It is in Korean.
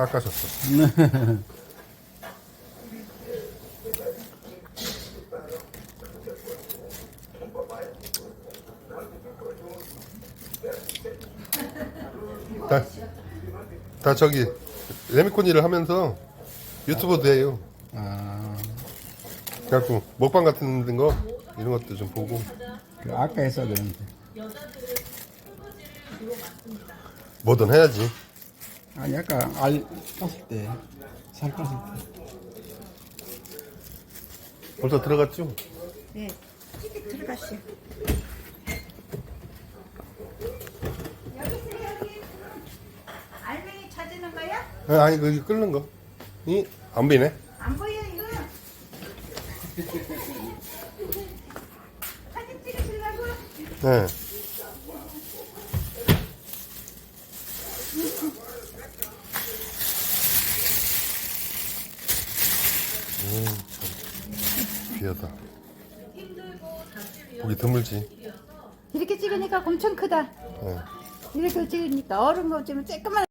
깎아줬어. 다, 다 저기 레미콘 일을 하면서 유튜버도 해요. 아, 그래갖고 먹방 같은 거 이런 것도 좀 보고 그 아까 했어야 되는데. 뭐든 해야지. 아니, 아까 알 땄을 때, 살 땄을 때. 벌써 들어갔죠? 네. 찌개 들어갔어요. 여기 있어요, 여기. 알맹이 찾는 거야? 아, 아니 그 끓는 거. 이안 보이네. 안 보여, 이거. 사진 찍으시려고? 네. 음, 참 귀하다. 보기 드물지. 이렇게 찍으니까 엄청 크다. 네. 이렇게 찍으니까 얼은 거좀 조금만